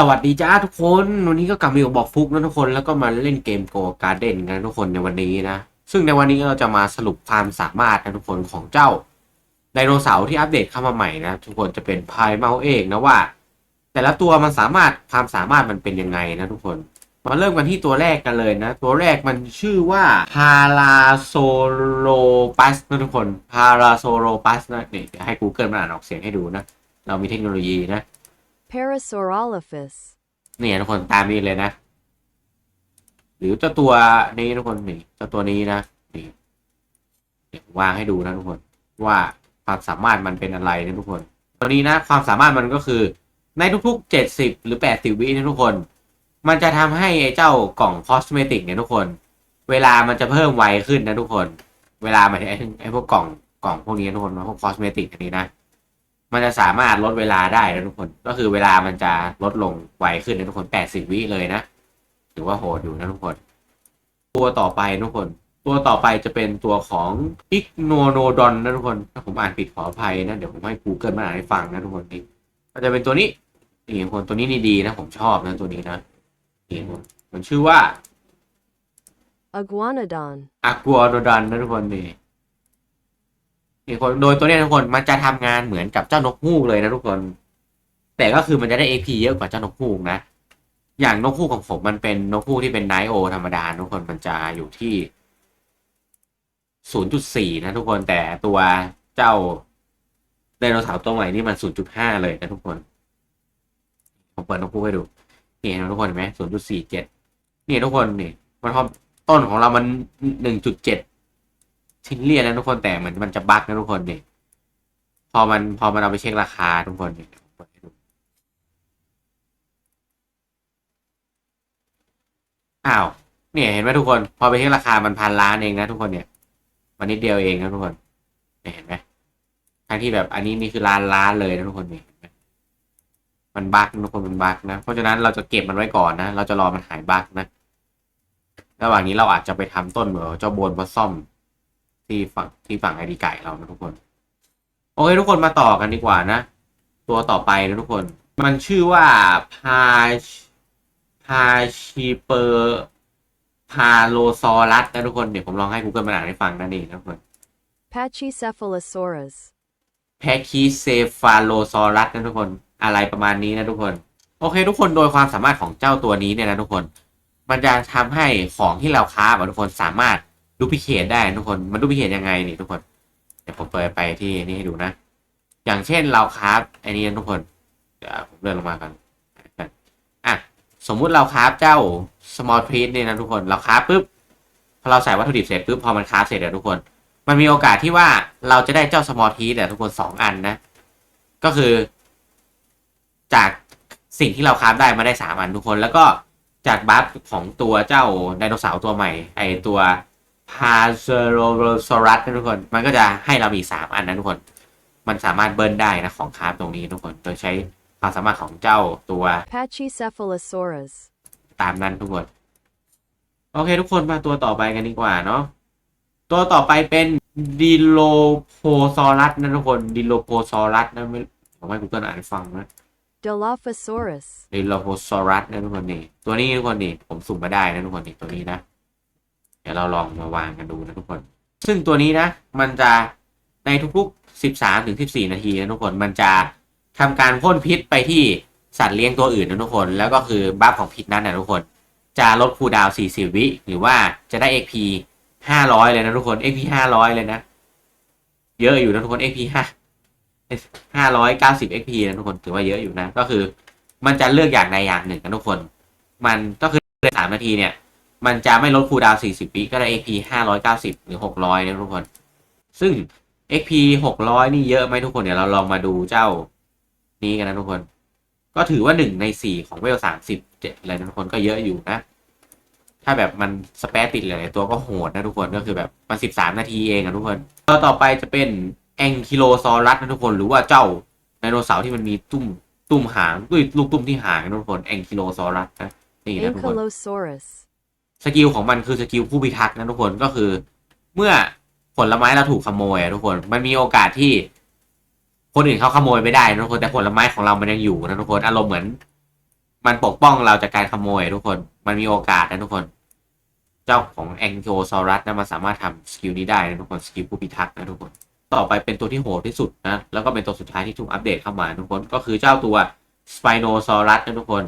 สวัสดีจ้าทุกคน วันนี้ก็กลับมาอยู่กับอกฟุกนะทุกคน แล้วก็มาเล่นเกมโกการ์เด้นกันทุกคนในวันนี้นะ ซึ่งในวันนี้เราจะมาสรุปความสามารถนะทุกคนของเจ้าไดโนเสาร์ที่อัปเดตเข้ามาใหม่นะ ทุกคนจะเป็นพายเมาเองนะว่า แต่ละตัวมันสามารถความสามารถมันเป็นยังไงนะทุกคน มาเริ่มกันที่ตัวแรกกันเลยนะ ตัวแรกมันชื่อว่าพาราโซโลปัสนะทุกคนพาราโซโลปัสนะนี่ยให้ Google มาอ่านออกเสียงให้ดูนะ เรามีเทคโนโลยีนะ Parasaurolophus. นี่ทุกคนตามนี้เลยนะ หรือเจ้าตัวนี้ทุกคนนี่เจ้าตัวนี้นะนี่วางให้ดูนะทุกคน ว่าความสามารถมันเป็นอะไรนะทุกคน ตัวนี้นะความสามารถมันก็คือ ในทุกๆเจ็ดสิบหรือแปดสิบวินะทุกคน มันจะทำให้ไอ้เจ้ากล่องคอสเมติกเนี่ยทุกคน เวลามันจะเพิ่มไวขึ้นนะทุกคน เวลาหมายถึงไอ้ไอ้พวกกล่องกล่องพวกนี้ทุกคนพวกคอสเมติกอันนี้นะ มันจะสามารถลดเวลาได้นะทุกคน ก็คือเวลามันจะลดลงไวขึ้นนะทุกคนแปดสิบวิเลยนะถือว่าโหดอยู่นะทุกคน ตัวต่อไปนะทุกคน ตัวต่อไปจะเป็นตัวของอิกโนโนดอนนะทุกคน ถ้าผมอ่านผิดขออภัยนะ เดี๋ยวผมให้ Google มาอ่านให้ฟังนะทุกคนนี่ก็จะเป็นตัวนี้นี่ทุกคนตัวนี้นี่ดีนะ ผมชอบนะตัวนี้นะนี่ทุกคนมันชื่อว่า Iguanodon. อากัวโดดันนะทุกคนนี่ นี่คนโดยตัวเนี้ยทุกคนมันจะทำงานเหมือนกับเจ้านกฮูกเลยนะทุกคน แต่ก็คือมันจะได้ AP เยอะกว่าเจ้านกฮูกนะ อย่างนกฮูกของผมมันเป็นนกฮูกที่เป็นไนโอธรรมดาทุกคนมันจะอยู่ที่ 0.4 นะทุกคนแต่ตัวเจ้าไดโนเสาร์ตัวใหม่นี่มัน 0.5 เลยนะทุกคน ผมเปิดนกฮูกให้ดู นี่นะทุกคนเห็นไหม0.47 นี่ทุกคนนี่มันพอต้นของเรามัน 1.7 ชิ้นเลียนนะทุกคนแต่เหมือนมันจะบั๊กนะทุกคนเนี่ยพอมันพอมันเอาไปเช็คราคาทุกคนเนี่ผมเปิดให้ดูอ้าวเนี่ยเห็นไหมทุกคน พอไปเช็คราคามันพันล้านเองนะทุกคนเนี่ยมันนิดเดียวเองนะทุกคนเนี่ยเห็นไหมทั้งที่แบบอันนี้นี่คือล้านล้านเลยนะทุกคนเนี่เห็นไหมมันบั๊กนะทุกคนมันบั๊กนะ เพราะฉะนั้นเราจะเก็บมันไว้ก่อนนะ เราจะรอมันหายบั๊กนะ ระหว่างนี้เราอาจจะไปทำต้นเหมือเจ้าโบนมาซ่อม ที่ฝั่งที่ฝั่งไอดีไก่เรานะทุกคน โอเคทุกคนมาต่อกันดีกว่านะ ตัวต่อไปนะทุกคน มันชื่อว่าพาพาชิเปอร์พาโลซอรัสนะทุกคนเดี๋ยวผมลองให้ Google มาอ่านให้ฟังนะนี่นะทุกคน Pachycephalosaurus. แพคิเซฟาโลซอรัสนะทุกคนอะไรประมาณนี้นะทุกคน โอเค ทุกคนโดยความสามารถของเจ้าตัวนี้เนี่ยนะทุกคน มันจะทำให้ของที่เราค้าบอะทุกคนสามารถ ดูพิเคทได้ทุกคน มันดูพิเคทยังไงนี่ทุกคน เดี๋ยวผมเปิดไปที่นี่ให้ดูนะ อย่างเช่นเราค้าไอ้นี่นะทุกคน เดี๋ยวผมเลื่อนลงมากันอะ สมมุติเราค้าเจ้า small p r e e นี่นะทุกคน เราค้าปุ๊บ พอเราใส่วัตถุดิบเสร็จปุ๊บ พอมันค้าเสร็จแล้วทุกคน มันมีโอกาสที่ว่าเราจะได้เจ้า small p r e e เนี่ยทุกคนสองอันนะ ก็คือ จากสิ่งที่เราค้าได้มาได้สามอันทุกคน แล้วก็จากบัฟของตัวเจ้าไดโนเสาร์ตัวใหม่ ไอตัว พาเซโรซอรัสนะทุกคน มันก็จะให้เรามีสามอันนะทุกคน มันสามารถเบิ้ลได้นะของคราฟตรงนี้ทุกคน โดยใช้ความสามารถของเจ้าตัว Pachycephalosaurus. ตามนั้นทุกคน โอเคทุกคนมาตัวต่อไปกันดีกว่าเนาะ ตัวต่อไปเป็นดิโลโพซอรัสนะทุกคน ดิโลโพซอรัสนะไม่ผมให้กูเกิลอ่านให้ฟังนะ Dilophosaurus. ดิโลโพซอรัสนะทุกคนนี่ ตัวนี้ทุกคนนี่ ผมสุ่มมาได้นะทุกคนนี่ตัวนี้นะเดี๋ยวเราลองมาวางกันดูนะทุกคน ซึ่งตัวนี้นะ มันจะในทุกๆ 13ถึง14 นาทีนะทุกคน มันจะทำการพ่นพิษไปที่สัตว์เลี้ยงตัวอื่นนะทุกคน แล้วก็คือบัฟของพิษนั้นนะทุกคน จะลดคูดาว 40 วิ หรือว่าจะได้ XP 500 เลยนะทุกคน XP 500 เลยนะ เยอะอยู่นะทุกคน XP 5 590 XP นะทุกคน ถือว่าเยอะอยู่นะ ก็คือ มันจะเลือกอย่างใดอย่างหนึ่งนะทุกคน มันก็คือใน3นาทีเนี่ย มันจะไม่ลดคูลดาวน์40วิก็ได้ XP 590 หรือ 600นะทุกคน ซึ่ง XP 600 นี่เยอะไหมทุกคนเดี๋ยวเราลองมาดูเจ้านี้กันนะทุกคน ก็ถือว่า 1 ใน 4 ของเวล30อะไรนะทุกคนก็เยอะอยู่นะ ถ้าแบบมันสเปซติดหลายตัวก็โหดนะทุกคนก็คือแบบมัน 13 นาทีเองอะทุกคนตัวต่อไปจะเป็นแองคิโลซอรัสนะทุกคนหรือว่าเจ้าไดโนเสาร์ที่มันมีตุ้มตุ้มหางด้วยลูกตุ้มที่หางนะทุกคนแองคิโลซอรัสนะนี่นะทุกคน สกิลของมันคือสกิลผู้พิทักษ์นะทุกคนก็คือ เมื่อผลไม้เราถูกขโมยอะทุกคน มันมีโอกาสที่ คนอื่นเขาขโมยไม่ได้นะทุกคนแต่ผลไม้ของเรามันยังอยู่นะทุกคนอารมณ์เหมือน มันปกป้องเราจากการขโมยทุกคน มันมีโอกาสนะทุกคน เจ้าของแองโ o ซอรัสนะมันสามารถทำสกิลนี้ได้นะทุกคนสกิลผู้พิทักษ์นะทุกคน ต่อไปเป็นตัวที่โหดที่สุดนะแล้วก็เป็นตัวสุดท้ายที่ถูกอัปเดตเข้ามาทุกคน ก็คือเจ้าตัวสไปโนซอรัสนะทุกคน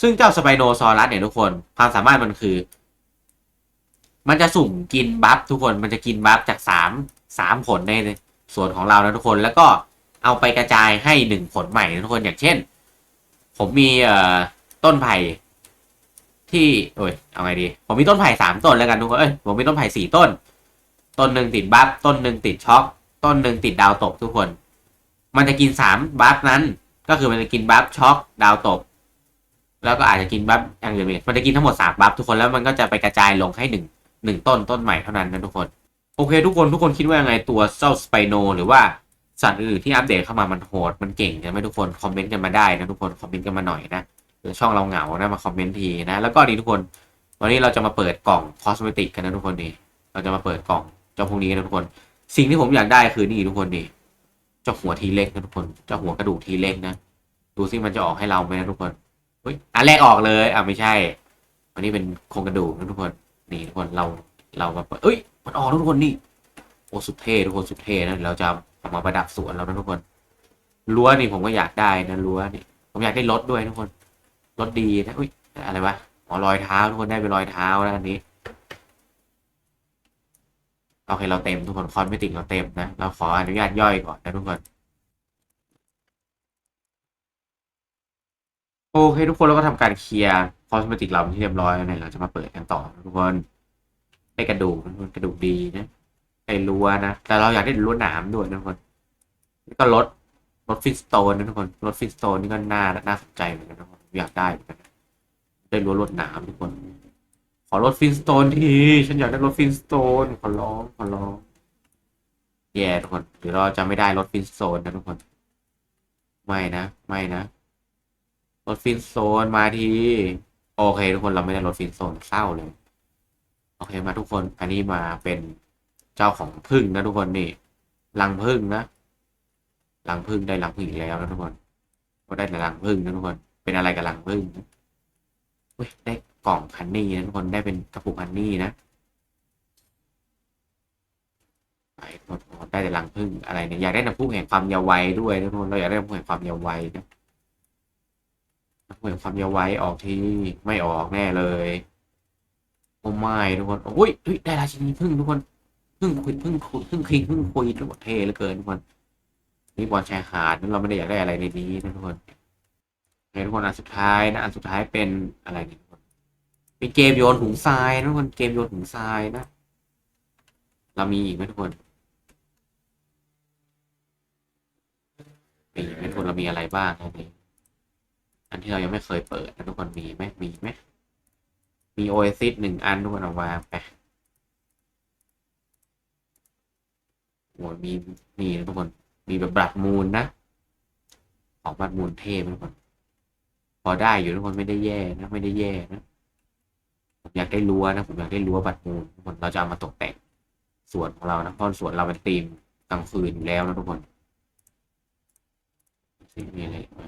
ซึ่งเจ้าสไปโนซอรัสเนี่ยทุกคนความสามารถมันคือ มันจะสุ่มกินบัฟทุกคนมันจะกินบัฟจากสามสามผลในส่วนของเรานะทุกคนแล้วก็เอาไปกระจายให้หนึ่งผลใหม่นะทุกคนอย่างเช่น ผมมีเอ่อต้นไผ่ที่โอ้ยเอาไงดี ผมมีต้นไผ่สามต้นแล้วกันทุกคนเอ้ยผมมีต้นไผ่สี่ต้น ต้นหนึ่งติดบัฟต้นหนึ่งติดช็อกต้นหนึ่งติดดาวตกทุกคน มันจะกินสามบัฟนั้น ก็คือมันจะกินบัฟช็อกดาวตก แล้วก็อาจจะกินบัฟอย่างอื่นอีกมันจะกินทั้งหมดสามบัฟทุกคนแล้วมันก็จะไปกระจายลงให้หนึ่งหนึ่งต้นต้นใหม่เท่านั้นนะทุกคน โอเค ทุกคนทุกคนคิดว่ายังไงตัวเจ้าสไปโนหรือว่าสัตว์อื่นที่อัปเดตเข้ามามันโหดมันเก่งใช่ไหมทุกคนคอมเมนต์กันมาได้นะทุกคนคอมเมนต์กันมาหน่อยนะหรือช่องเราเหงานะมาคอมเมนต์ทีนะ แล้วก็นี่ทุกคน วันนี้เราจะมาเปิดกล่องคอสเมติกกันนะทุกคนนี่เราจะมาเปิดกล่องเจ้าพวกนี้นะทุกคน สิ่งที่ผมอยากได้คือนี่ทุกคนนี่เจ้าหัวทีเล็กนะทุกคนเจ้าหัวกระดูกทีเล็กนะดูซิมันจะออกให้เราไหมนะทุกคน เฮ้ยอันแรกออกเลย อะไม่ใช่ อันนี้เป็นโครงกระดูกนะทุกคน นี่ทุกคนเราเรามาเปิดเอ้ย มันออกทุกคนนี่ โอ้สุดเท่ทุกคนสุดเท่นะเดี๋ยวเราจะเอามาประดับสวนเรานะทุกคนรั้วนี่ผมก็อยากได้นะรั้วนี่ ผมอยากได้รถด้วยทุกคนรถดีนะอุ้ยอะไรวะอ๋อรอยเท้าทุกคนได้เป็นรอยเท้าแล้วอันนี้โอเคเราเต็มทุกคนคอนไม่ติดเราเต็มนะเราขออนุญาตย่อยก่อนนะทุกคน อเคทุกคนเราก็ทำการเคลียร์คอสเมติกเราเป็นที่เรียบร้อยแล้วเนี่ยเราจะมาเปิดกันต่อทุกคนได้กระดูกทุกคนกระดูกดีนะได้รั้วนะ แต่เราอยากได้รั้วหนามด้วยนะทุกคนแล้วก็รถรถฟิสโตนนะทุกคนรถฟิสโตนนี่ก็น่าน่าสนใจเหมือนกันนะทุกคนอยากได้เหมือนกันได้รั้วรถหนามทุกคน ขอรถฟินสโตนที ฉันอยากได้รถฟินสโตนขอร้องขอร้องแย่ทุกคนหรือเราจะไม่ได้รถฟินสโตนนะทุกคน ไม่นะ ไม่นะ รถฟินโตนมาที โอเค ทุกคนเราไม่ได้รถฟินโตนเศร้าเลย โอเคมาทุกคนอันนี้มาเป็นเจ้าของพึ่งนะทุกคนนี่รังพึ่งนะรังพึ่งได้รังพึ่งอีกแล้วนะทุกคน ก็ได้แต่รังพึ่งนะทุกคน เป็นอะไรกับรังพึ่งเว้ยได้กล่องฮันนี่นะทุกคนได้เป็นกระปุกฮันนี่นะไปหมดหมดได้แต่รังพึ่งอะไรเนี่ยอยากได้น้ำพุแห่งความเยาว์วัยด้วยนะทุกคนเราอยากได้น้ำพุแห่งความเยาว์วัยนะ น้ำพุแห่งความเยาว์วัยออกที่ไม่ออกแน่เลยโอ้ไม่ทุกคนโอ้ยเฮ้ยได้ราชินีพึ่งทุกคนพึ่งคุยพึ่งคุยพึ่งคิงพึ่งคุยทุกคนเทเหลือเกินทุกคนนี่บอลชายหาดนั่นเราไม่ได้อยากได้อะไรในนี้นะทุกคนโอเคทุกคนอันสุดท้ายนะอันสุดท้ายเป็นอะไรเนี่ยเป็นเกมโยนถุงทรายนะทุกคนเกมโยนถุงทรายนะ เรามีอีกไหมทุกคนมีไหมทุกคนเรามีอะไรบ้างอันนี้ อันที่เรายังไม่เคยเปิดนะทุกคนมีไหมมีไหมมีโอเอซิสหนึ่งอันทุกคนเอาวางไปโอ้ยมีนี่นะทุกคน มีแบบบลัดมูลนะ ของบลัดมูลเทพนะทุกคน พอได้อยู่ทุกคนไม่ได้แย่นะ ไม่ได้แย่นะ ผมอยากได้รั้วนะ ผมอยากได้รั้วบัตรมูลทุกคน เราจะเอามาตกแต่งสวนของเรานะ เพราะสวนเราเป็นธีมกลางคืนอยู่แล้วนะทุกคนสิมีอะไรไหมไดโ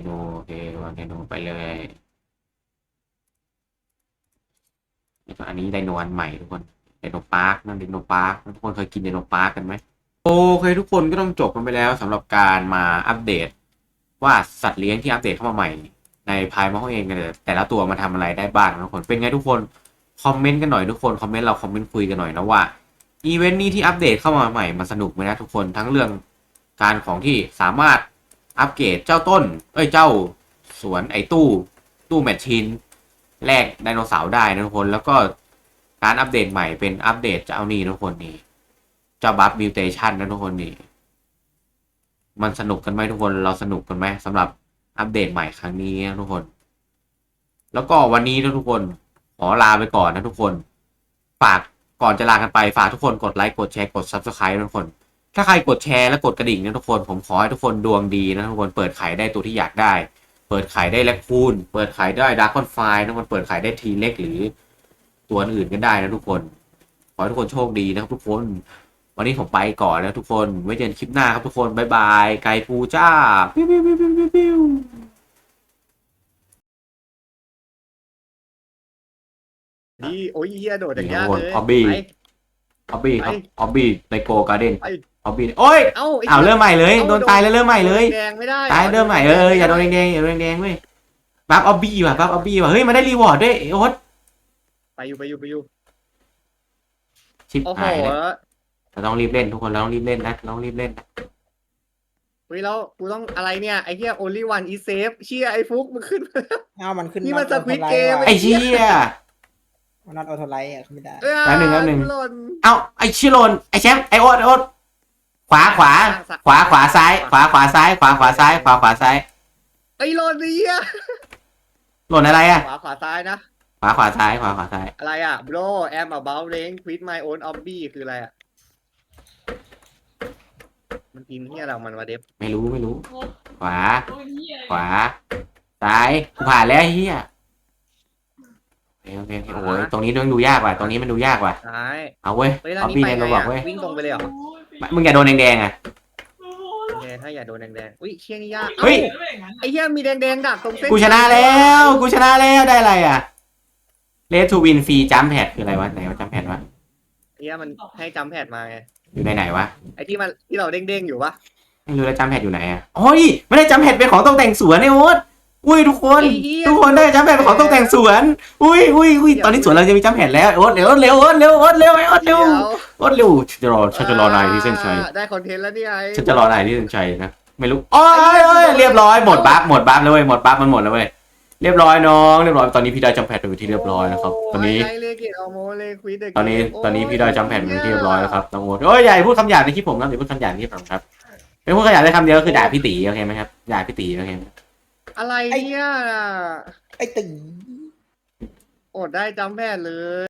นโอเควางไดโนไปเลยแล้วอันนี้ไดโนอันใหม่ทุกคนไดโนพาร์คนะไดโนพาร์คทุกคนเคยกินไดโนพาร์คกันไหมโอเคทุกคนก็ต้องจบกันไปแล้วสำหรับการมาอัปเดต ว่าสัตว์เลี้ยงที่อัปเดตเข้ามาใหม่ ในพายมอเองกันแต่แต่ละตัวมาทำอะไรได้บ้างทุกคนเป็นไงทุกคนคอมเมนต์กันหน่อยทุกคนคอมเมนต์เราคอมเมนต์คุยกันหน่อยนะว่าอีเวนต์นี้ที่อัปเดตเข้ามาใหม่มันสนุกไหมนะทุกคนทั้งเรื่องการของที่สามารถ อัปเกรดเจ้าต้น เอ้ยเจ้าสวนไอตู้ ตู้แมชชีนแลกไดโนเสาร์ได้นะทุกคน แล้วก็การอัปเดตใหม่เป็นอัปเดตเจ้านี่ทุกคนนี่เจ้าบัฟมิวเทชันนะทุกคนนี่มันสนุกกันไหมทุกคนเราสนุกกันไหมสำหรับอัปเดตใหม่ครั้งนี้นะทุกคน แล้วก็วันนี้นะทุกคนขอลาไปก่อนนะทุกคน ฝากก่อนจะลากันไปฝากทุกคนกดไลค์กดแชร์กด subscribe นะทุกคน ถ้าใครกดแชร์และกดกระดิ่งนะทุกคนผมขอให้ทุกคนดวงดีนะทุกคนเปิดขายได้ตัวที่อยากได้ เปิดขายได้แลคคูนเปิดขายได้ดาร์คอนไฟนะทุกคนเปิดขายได้ทีเล็กหรือตัวอื่นกันได้นะทุกคน ขอให้ทุกคนโชคดีนะครับทุกคนไปวันนี้ผมไปก่อนแล้วทุกคนไว้เจอกันคลิปหน้าครับทุกคนบ๊ายบายไก่ปูจ้าปิ้วปิ้วปิ้วปิ้วปิ้วดีโอ้ยเฮียโดดอย่างยากนี่เลยครับผม Hobby ไปออบบี้ครับไปออบบี้ในโกการ์เด้น ไปออบบี้โอ้ยเอ้าไอ้าวเริ่มใหม่เลยอ้โดนตายแล้วเริ่มใหม่เลยแดงไม่ได้ตายเริ่มใหม่เอออย่าโดนแดงๆอย่าโดนแดงๆเว้ยบัฟออบบี้ว่ะบัฟออบบี้ว่ะเฮ้ยมันได้รีวอร์ดด้วยโอ๊ตไปอยู่ไปอยู่ไปอยู่ชิบโอ้โหหายเลยเราต้องรีบเล่นทุกคนเราต้องรีบเล่นนะเราต้องรีบเล่นนะเฮ้ยแล้วกูต้องอะไรเนี่ยไอ้เหี้ย only one is safe เชี่ยไอ้ฟุกมึงขึ้นอ้าวมันขึ้นนี่มันน็อต Squid ออโต้ไลท์ Game ว่ะไอ้เชี่ย มันน็อตออโต้ไลท์อะเขาไม่ได้เอ้ยแป๊บหนึ่งแป๊บหนึ่ง หล่น เอ้าไอ้ชิโรนไอ้แชมป์ไอ้โอ๊ตไอ้โอ๊ต ขวาขวา ขวาขวาซ้าย ขวาขวาซ้าย ขวาขวาซ้าย ขวาขวาซ้ายไอ้หล่นนี่อะหล่นอะไรอะขวาขวาซ้ายนะ ขวาขวาซ้ายขวาขวาซ้ายอะไรอะ bro am about range with my own hobby คืออะไรอะ มันพิมพ์เหียเรามันวะเดฟไม่รู้ไม่รู้ ขวา ขวา ซ้ายกูผ่านแล้วไอ้เฮียโอเคโอเคโอเคโอ้ยตรงนี้ต้องดูยากว่ะ ตรงนี้มันดูยากว่ะ ซ้าย เอาเว้ยเฮ้ยแล้วเอานี่บี้ไปในไงระบอกอะเว้ย วิ่งตรงไปเลยเหรอ มึงอย่าโดนแดงๆอะ โอเคถ้าอย่าโดนแดงๆอุ้ยเชี่ยนี่ยากเฮ้ย อ้าไอ้เหี้ยมีแดงๆดักตรงเส้นกูชนะแล้ว กูชนะแล้วได้อะไรอะเลทูวินฟรีจัมแพดคืออะไรวะไหนวะจัมแพดวะไอ้เหี้ยมันให้จำแพดมาไงอยู่ในไหนวะไอ้ที่มันที่เราเด้งๆอยู่ปะไม่รู้แล้วจัมแพดอยู่ไหนอะโอ้ยไม่ได้จัมแพดเป็นของตกแต่งสวนไอ้โอ๊ต อุ้ยทุกคนไอ้เหี้ย ทุกคนได้จัมแพดเป็นของตกแต่งสวน อุ้ยอุ้ยอุ้ยตอนนี้สวนเราจะมีจัมแพดแล้วโอ๊ตเร็วเร็วโอ๊ตเร็วโอ๊ตเร็วไอ้โอ๊ตเร็วเดี๋ยวโอ๊ตเร็วฉันจะรอฉันจะรอนายที่เส้นชัยอ่าได้คอนเทนต์แล้วนี่ไอ้ ฉันจะรอนายที่เส้นชัยนะ ไม่รู้โอ้ยโอ้ยเรียบร้อยหมดบัฟหมดบัฟแล้วเว้ยหมดบัฟมันหมดแล้วเว้ยเรียบร้อยน้องเรียบร้อยตอนนี้พี่ได้จัมแพดเป็นที่เรียบร้อยนะครับตอนนี้ไอ้เลเกตเอาโมเลควิดเด็กตอนนี้โยตอนนี้พี่ได้จัมแพดเป็นที่เรียบร้อยแล้วครับน้องโอ๊ตโอ้ยอย่าพูดคำหยาบในคลิปผมนะอย่าพูดคำหยาบในคลิปผมครับเป็นพูดคำหยาบได้คำเดียวก็คือด่าพี่ตีโอเคไหมครับด่าพี่ตีโอเคไหม อะไรเนี่ย ไอ้ตึง อดได้จำแพทย์เลย